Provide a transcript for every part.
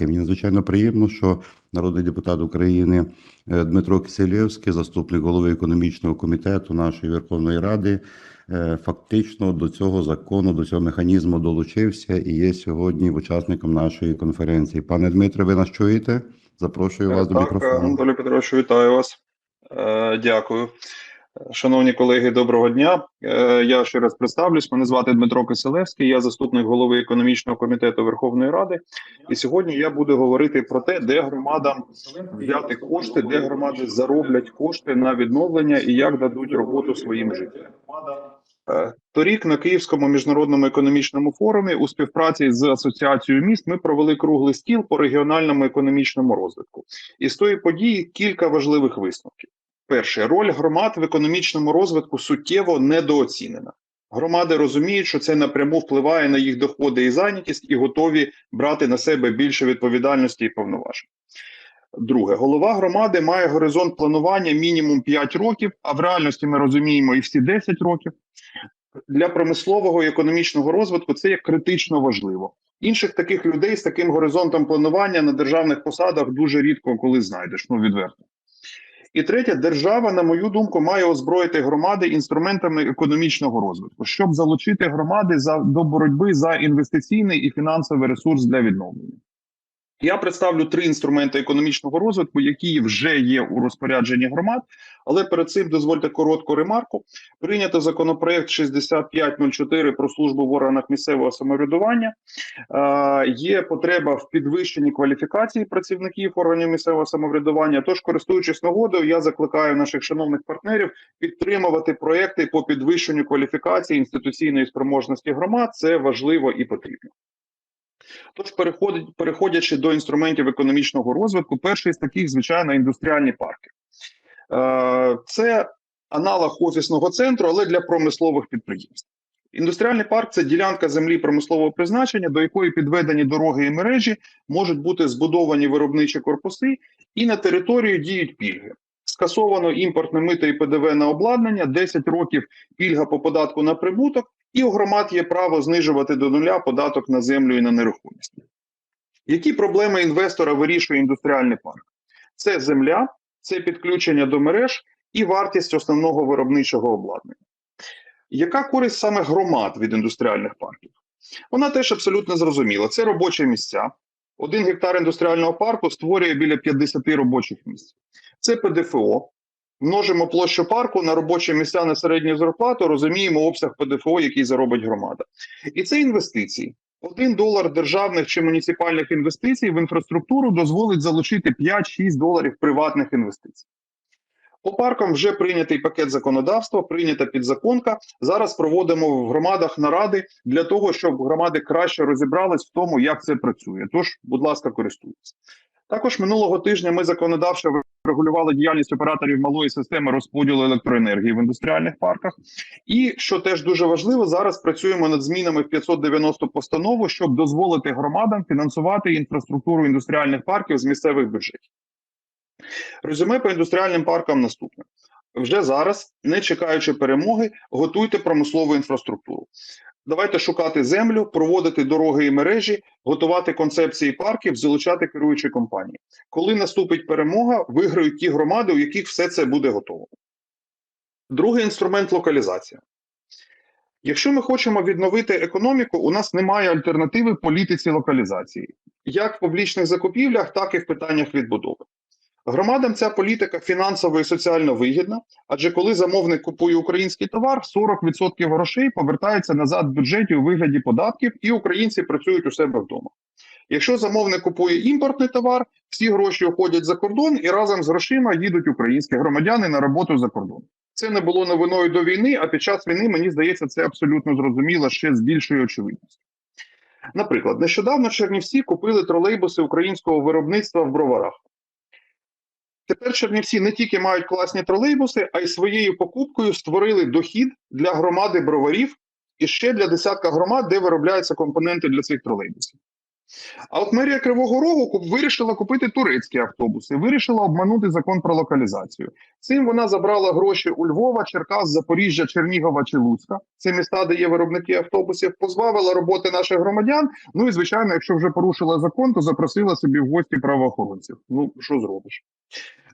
Мені надзвичайно приємно, що народний депутат України е, Дмитро Киселєвський, заступник голови економічного комітету нашої Верховної Ради, е, фактично до цього закону, до цього механізму долучився і є сьогодні учасником нашої конференції. Пане Дмитре, ви нас чуєте? Запрошую вас до Так, мікрофону. Анатолій Петрович, вітаю вас. Е, Дякую. Шановні колеги, доброго дня. Е, Я ще раз представлюсь. Мене звати Дмитро Киселевський, я заступник голови економічного комітету Верховної Ради. І сьогодні я буду говорити про те, де громадам взяти кошти, де громади зароблять кошти на відновлення і як дадуть роботу своїм жителям. Е, Торік на Київському міжнародному економічному форумі у співпраці з асоціацією міст ми провели круглий стіл по регіональному економічному розвитку. І з тої події кілька важливих висновків. Перше, роль громад в економічному розвитку суттєво недооцінена. Громади розуміють, що це напряму впливає на їх доходи і зайнятість, і готові брати на себе більше відповідальності і повноважень. Друге, голова громади має горизонт планування мінімум 5 років, а в реальності ми розуміємо і всі 10 років. Для промислового і економічного розвитку це є критично важливо. Інших таких людей з таким горизонтом планування на державних посадах дуже рідко коли знайдеш, ну відверто. І третє, держава, на мою думку, має озброїти громади інструментами економічного розвитку, щоб залучити громади за до боротьби за інвестиційний і фінансовий ресурс для відновлення. Я представлю три інструменти економічного розвитку, які вже є у розпорядженні громад. Але перед цим дозвольте коротку ремарку. Прийнято законопроект 6504 про службу в органах місцевого самоврядування. Е, є потреба в підвищенні кваліфікації працівників органів місцевого самоврядування. Тож, користуючись нагодою, я закликаю наших шановних партнерів підтримувати проекти по підвищенню кваліфікації інституційної спроможності громад. Це важливо і потрібно. Тож, переходячи до інструментів економічного розвитку, перший з таких, звичайно, індустріальні парки. Е, Це аналог офісного центру, але для промислових підприємств. Індустріальний парк це ділянка землі промислового призначення, до якої підведені дороги і мережі можуть бути збудовані виробничі корпуси, і на територію діють пільги. Скасовано імпортне мито і ПДВ на обладнання, 10 років пільга по податку на прибуток, і у громад є право знижувати до нуля податок на землю і на нерухомість. Які проблеми інвестора вирішує індустріальний парк? Це земля, це підключення до мереж і вартість основного виробничого обладнання. Яка користь саме громад від індустріальних парків? Вона теж абсолютно зрозуміла. Це робочі місця. Один гектар індустріального парку створює біля 50 робочих місць. Це ПДФО. Множимо площу парку на робочі місця на середню зарплату, розуміємо обсяг ПДФО, який заробить громада. І це інвестиції. Один долар державних чи муніципальних інвестицій в інфраструктуру дозволить залучити 5-6 доларів приватних інвестицій. По паркам вже прийнятий пакет законодавства, прийнята підзаконка. Зараз проводимо в громадах наради для того, щоб громади краще розібрались в тому, як це працює. Тож, будь ласка, користуйтесь. Також минулого тижня ми законодавчо регулювали діяльність операторів малої системи розподілу електроенергії в індустріальних парках. І що теж дуже важливо, зараз працюємо над змінами в 590 постанову, щоб дозволити громадам фінансувати інфраструктуру індустріальних парків з місцевих бюджетів. Резюме по індустріальним паркам наступне. Вже зараз, не чекаючи перемоги, готуйте промислову інфраструктуру. Давайте шукати землю, проводити дороги і мережі, готувати концепції парків, залучати керуючі компанії. Коли наступить перемога, виграють ті громади, у яких все це буде готово. Другий інструмент локалізація. Якщо ми хочемо відновити економіку, у нас немає альтернативи політиці локалізації, як в публічних закупівлях, так і в питаннях відбудови. Громадам ця політика фінансово і соціально вигідна, адже коли замовник купує український товар, 40% грошей повертається назад в бюджеті у вигляді податків, і українці працюють у себе вдома. Якщо замовник купує імпортний товар, всі гроші уходять за кордон і разом з грошима їдуть українські громадяни на роботу за кордон. Це не було новиною до війни, а під час війни, мені здається, це абсолютно зрозуміло ще з більшою очевидністю. Наприклад, нещодавно Чернівці купили тролейбуси українського виробництва в броварах. Тепер Чернівці не тільки мають класні тролейбуси, а й своєю покупкою створили дохід для громади броварів і ще для десятка громад, де виробляються компоненти для цих тролейбусів. А от мерія Кривого Рогу вирішила купити турецькі автобуси, вирішила обманути закон про локалізацію. Цим вона забрала гроші у Львова, Черкас, Запоріжжя, Чернігова чи Луцька. Це міста, де є виробники автобусів, позбавила роботи наших громадян. Ну і звичайно, якщо вже порушила закон, то запросила собі в гості правоохоронців. Ну що зробиш?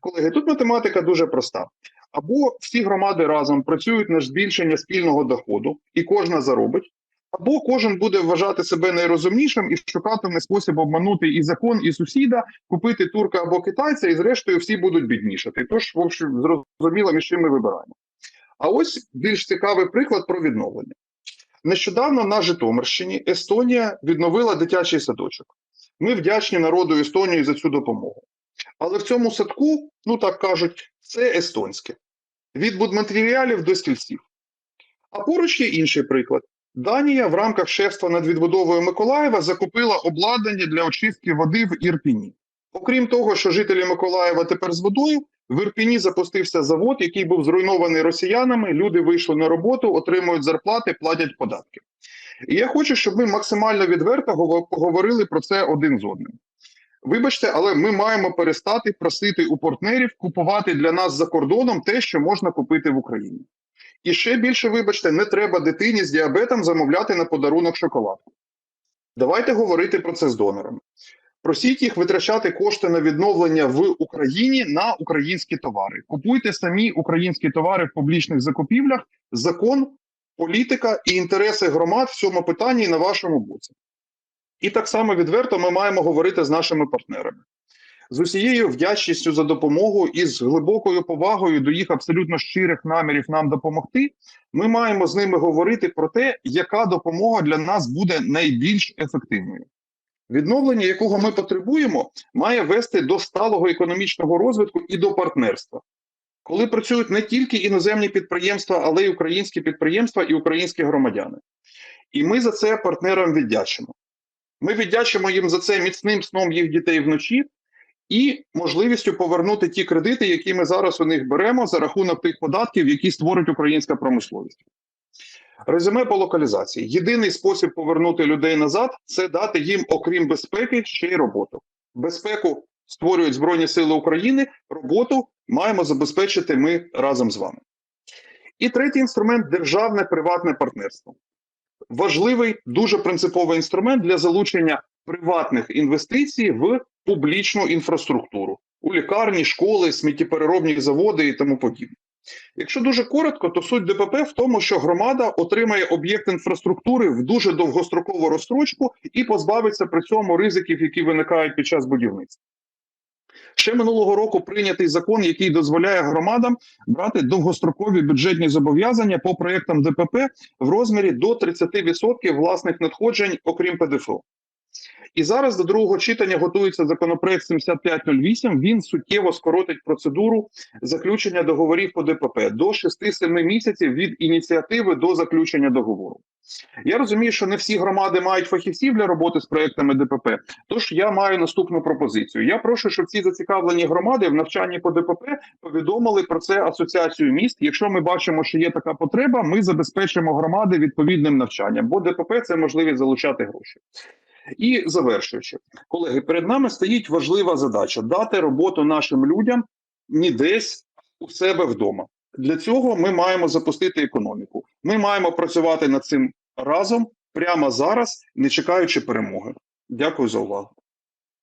Колеги, тут математика дуже проста. Або всі громади разом працюють на збільшення спільного доходу, і кожна заробить, або кожен буде вважати себе найрозумнішим і шукатиме спосіб обманути і закон, і сусіда, купити турка або китайця, і зрештою всі будуть біднішати. Тож, в общем, зрозуміло, між чим ми вибираємо. А ось більш цікавий приклад про відновлення. Нещодавно на Житомирщині Естонія відновила дитячий садочок. Ми вдячні народу Естонії за цю допомогу. Але в цьому садку, ну так кажуть, це естонське. Від будматеріалів до стільців. А поруч є інший приклад. Данія в рамках шефства над відбудовою Миколаєва закупила обладнання для очистки води в Ірпіні. Окрім того, що жителі Миколаєва тепер з водою, в Ірпіні запустився завод, який був зруйнований росіянами. Люди вийшли на роботу, отримують зарплати, платять податки. І я хочу, щоб ми максимально відверто гово- поговорили про це один з одним. Вибачте, але ми маємо перестати просити у партнерів купувати для нас за кордоном те, що можна купити в Україні. І ще більше, вибачте, не треба дитині з діабетом замовляти на подарунок шоколадку. Давайте говорити про це з донорами. Просіть їх витрачати кошти на відновлення в Україні на українські товари. Купуйте самі українські товари в публічних закупівлях. Закон, політика і інтереси громад в цьому питанні на вашому боці. І так само відверто ми маємо говорити з нашими партнерами. З усією вдячністю за допомогу і з глибокою повагою до їх абсолютно щирих намірів нам допомогти. Ми маємо з ними говорити про те, яка допомога для нас буде найбільш ефективною. Відновлення, якого ми потребуємо, має вести до сталого економічного розвитку і до партнерства, коли працюють не тільки іноземні підприємства, але й українські підприємства і українські громадяни. І ми за це партнерам віддячимо. Ми віддячимо їм за це міцним сном їх дітей вночі і можливістю повернути ті кредити, які ми зараз у них беремо за рахунок тих податків, які створить українська промисловість. Резюме по локалізації. Єдиний спосіб повернути людей назад це дати їм, окрім безпеки, ще й роботу. Безпеку створюють Збройні Сили України, роботу маємо забезпечити ми разом з вами. І третій інструмент державне приватне партнерство. Важливий, дуже принциповий інструмент для залучення приватних інвестицій в публічну інфраструктуру у лікарні, школи, сміттєпереробні заводи і тому подібне. Якщо дуже коротко, то суть ДПП в тому, що громада отримає об'єкт інфраструктури в дуже довгострокову розстрочку і позбавиться при цьому ризиків, які виникають під час будівництва. Ще минулого року прийнятий закон, який дозволяє громадам брати довгострокові бюджетні зобов'язання по проєктам ДПП в розмірі до 30% власних надходжень, окрім ПДФО. І зараз до другого читання готується законопроект 7508. Він суттєво скоротить процедуру заключення договорів по ДПП до 6-7 місяців від ініціативи до заключення договору. Я розумію, що не всі громади мають фахівців для роботи з проектами ДПП. Тож я маю наступну пропозицію. Я прошу, щоб ці зацікавлені громади в навчанні по ДПП повідомили про це асоціацію міст. Якщо ми бачимо, що є така потреба, ми забезпечимо громади відповідним навчанням, бо ДПП це можливість залучати гроші. І завершуючи, колеги, перед нами стоїть важлива задача дати роботу нашим людям не десь у себе вдома. Для цього ми маємо запустити економіку. Ми маємо працювати над цим разом прямо зараз, не чекаючи перемоги. Дякую за увагу.